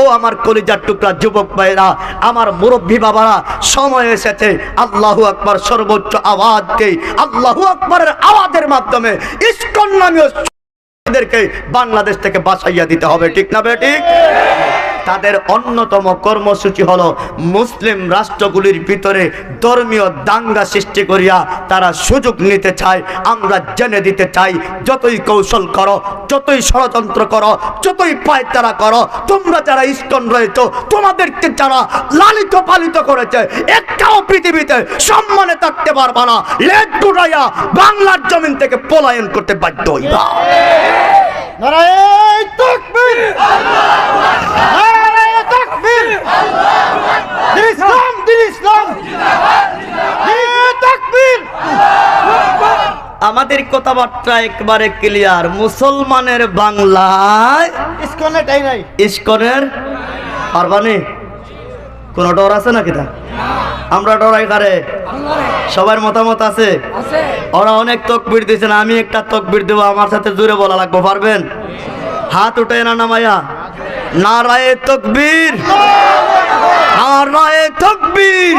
ও আমার কলিজার টুকরা যুবক ভাইরা, আমার মুরব্বী বাবারা, সময় এসেছে। আল্লাহু আকবর সর্বোচ্চ আওয়াজকে, আল্লাহু আকবরের আওয়াজের মাধ্যমে ইস্কন নামীয় বাংলাদেশ থেকে বাসাইয়া দিতে হবে। ঠিক না বে, ঠিক? তাদের অন্যতম কর্মসূচি হলো মুসলিম রাষ্ট্রগুলির ভিতরে ধর্মীয় দাঙ্গা সৃষ্টি করিয়া তারা সুযোগ নিতে চায়, আমরা জেনে দিতে চাই, যতই কৌশল করো, যতই ষড়যন্ত্র করো, যতই পায়তারা করো, তোমরা যারা ইস্কন রয়েছো, তোমাদেরকে যারা লালিত পালিত করেছে, একটাও পৃথিবীতে সম্মানে থাকতে পারবা না। লেট দুটাইয়া বাংলার জমিন থেকে পলায়ন করতে বাধ্য হইবা। নারায়ে তাকবীর নারায়ে তাকবীর দিন ইসলাম দিন ইসলাম নারায়ে তাকবীর আমাদের কথাবার্তা একবারে ক্লিয়ার মুসলমানের বাংলায় ইসকনে টাই নাই। ইস্কনের পারবানি? কোন ডর আছে নাকি তা? আমরা ডরাই কারে? সবার মতামত আছে? ওরা অনেক তকবির দিয়েছেন আমি একটা তকবির দেবো আমার সাথে জুড়ে বলা লাগবো পারবেন? হাত উঠে না নামাইয়া নারায়ে তকবীর। নারায়ে তকবীর।